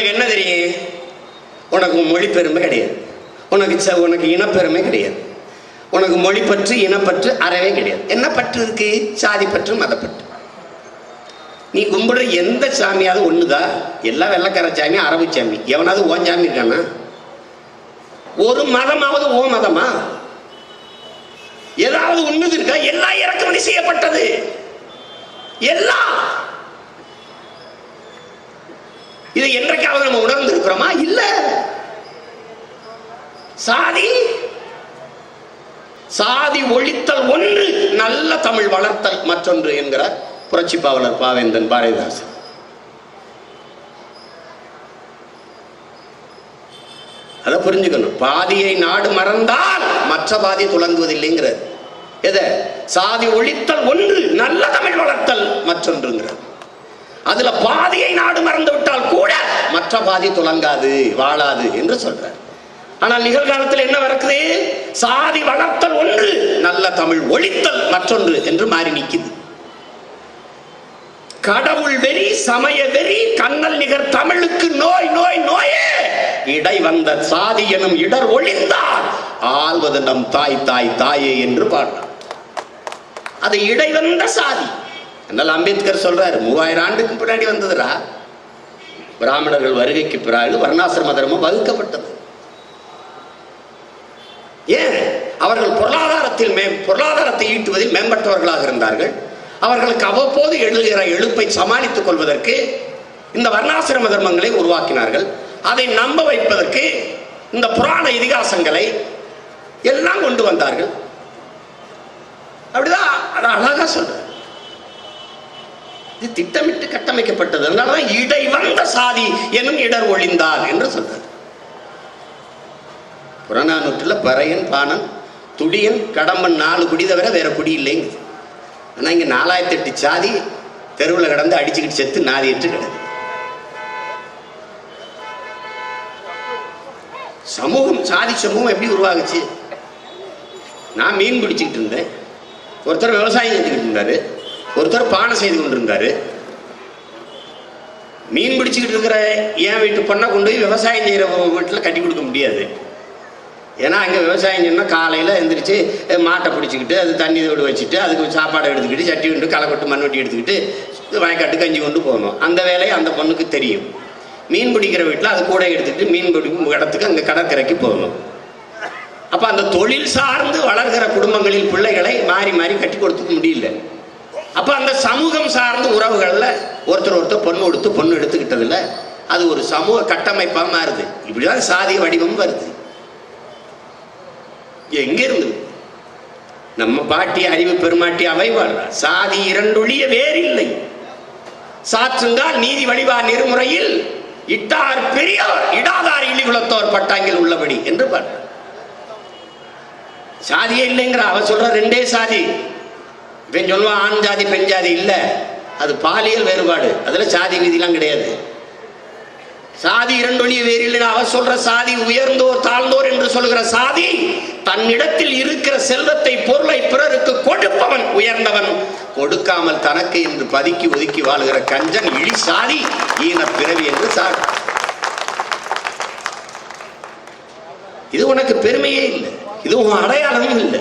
உனக்கு என்ன தெரியும்? உனக்கு மொழி பெருமை கிடையாது. உனக்கு ச- உனக்கு இனப்பெருமை கிடையாது. உனக்கு மொழி பற்று இனப்பற்று அறவே கிடையாது. என்ன பற்று இருக்கு? சாதி பற்று மதப்பற்று நீ கும்பிடுற எந்த சாமியாவது ஒண்ணுதா? எல்லா வெள்ளக்கார சாமி அரபு சாமி. எவனாவது ஓன் சாமி இருக்கானா? ஒரு மதமாவது ஓ மதமா? ஏதாவது ஒண்ணுது இருக்கா? எல்லாம் இறக்குமதி செய்யப்பட்டது. எல்லாம். இதை என்றைக்காவது நம்ம உணர்ந்து இருக்கிறோமா இல்ல. சாதி சாதி ஒழித்தல் ஒன்று நல்ல தமிழ் வளர்த்தல் மற்றொன்று என்கிறார் புரட்சி பாவலர் பாவேந்தன் பாரதிதாசன். அதை புரிஞ்சுக்கணும். பாதியை நாடு மறந்தால் மற்ற பாதி துலங்குவதில்லைங்கிறார் எதை? சாதி ஒழித்தல் ஒன்று நல்ல தமிழ் வளர்த்தல் மற்றொன்றுங்கிறது அதுல பாதியை நாடு சமாதி துலங்காது வாழாது என்று சொல்றார். ஆனால் நிகழ்காலத்தில் என்ன நடக்குது? சாதி வளர்த்தல் ஒன்று நல்ல தமிழ் ஒழித்தல் மற்றொன்று என்று மாறி நிற்குது கடவுள் வெறி சமய வெறி கண்ணல் நிகர் தமிழுக்கு நோய் நோய் நோயே! இடை வந்த சாதி எனும் இடர் ஒழிந்தால் ஆள்வது நம் தாய் தாய் தாயே என்று பாடுறார் அது இடை வந்த சாதி. என்னால் அம்பேத்கர் சொல்றாரு? மூவாயிரம் ஆண்டுக்கு பின்னாடி வந்ததுடா. பிராமணர்கள் வருகைக்கு பிறகு வர்ணாசிரம தர்மம் வகுக்கப்பட்டது. ஏன்? அவர்கள் பொருளாதாரத்தில் மே பொருளாதாரத்தை ஈட்டுவதில் மேம்பட்டவர்களாக இருந்தார்கள். அவர்களுக்கு அவ்வப்போது எழுகிற எழுப்பை சமாளித்துக் கொள்வதற்கு இந்த வர்ணாசிரம தர்மங்களை உருவாக்கினார்கள். அதை நம்ப வைப்பதற்கு இந்த புராண இதிகாசங்களை எல்லாம் கொண்டு வந்தார்கள். அப்படிதான் அழகா சொல்ற இது திட்டமிட்டு கட்டமைக்கப்பட்டது. அதனாலதான் இடை வந்த சாதி எனும் இடர் ஒழிந்தார் என்று சொல்றார். புறநானூற்றில் பறையன் பாணன் துடியன் கடம்பன் நாலு குடி தவிர வேற குடி இல்லைங்குது ஆனால் இங்கே நாலாயிரத்தி எட்டு சாதி தெருவில் கடந்து அடிச்சுக்கிட்டு செத்து நாதியிட்டு கிடக்கு. சமூகம் சாதி சமூகம் எப்படி உருவாகுச்சு? நான் மீன் பிடிச்சிக்கிட்டு இருந்தேன். ஒருத்தர் விவசாயம் செஞ்சுக்கிட்டு இருந்தாரு. ஒருத்தர் பானை செய்து கொண்டிருந்தாரு. மீன் பிடிச்சிக்கிட்டு இருக்கிற என் வீட்டு பொண்ணை கொண்டு போய் விவசாயம் செய்கிற வீட்டில் கட்டி கொடுக்க முடியாது. ஏன்னா அங்கே விவசாயம் சொன்னால் காலையில் எழுந்திரிச்சு மாட்டை பிடிச்சிக்கிட்டு அது தண்ணி தோடு வச்சுட்டு அதுக்கு சாப்பாடை எடுத்துக்கிட்டு சட்டி கொண்டு களை கொட்டு மண் வெட்டி எடுத்துக்கிட்டு வயக்காட்டு கஞ்சி கொண்டு போகணும் அந்த வேலையை அந்த பொண்ணுக்கு தெரியும். மீன் பிடிக்கிற வீட்டில் அது கூட எடுத்துக்கிட்டு மீன் பிடிக்கும் இடத்துக்கு அங்கே கடற்கரைக்கு போகணும் அப்போ அந்த தொழில் சார்ந்து வளர்கிற குடும்பங்களில் பிள்ளைகளை மாறி மாறி கட்டி கொடுத்துக்க முடியல. அப்போ அந்த சமூகம் சார்ந்த உறவுகளில் ஒருத்தர் ஒருத்தர் பொண்ணு கொடுத்து பொண்ணு எடுத்துக்கிட்டதுல அது ஒரு சமூக கட்டமைப்பாக மாறுது. இப்படிதான் சாதிய வடிவம் வருது. எங்க இருந்து நம்ம பாட்டி அறிவு பெருமாட்டி அவை வாழ்றா சாதி இரண்டொழிய வேறில்லை. சாற்றுங்கால் நீதி வழிவா நெறிமுறையில். இட்டார் பெரியார் இடாதார் இழிகுலத்தோர் பட்டாங்கில் உள்ளபடி என்று பாடுறார் சாதியே இல்லைங்கிற அவ சொல்ற ரெண்டே சாதி. இவன் சொல்லுவான் ஆண் ஜாதி பெண் ஜாதி இல்லை. அது பாலியல் வேறுபாடு. அதில் சாதி விதிலாம் கிடையாது. சாதி இரண்டொழிய வேறு இல்லைன்னு அவர் சொல்ற சாதி உயர்ந்தோர் தாழ்ந்தோர் என்று சொல்கிற சாதி தன்னிடத்தில் இருக்கிற செல்வத்தை பொருளை பிறருக்கு கொடுப்பவன் உயர்ந்தவன். கொடுக்காமல் தனக்கு என்று பதுக்கி ஒதுக்கி வாழுகிற கஞ்சன் இழி சாதி ஈன பிறவி என்று சாதி இது உனக்கு பெருமையே இல்லை. இது உன் அடையாளமும் இல்லை.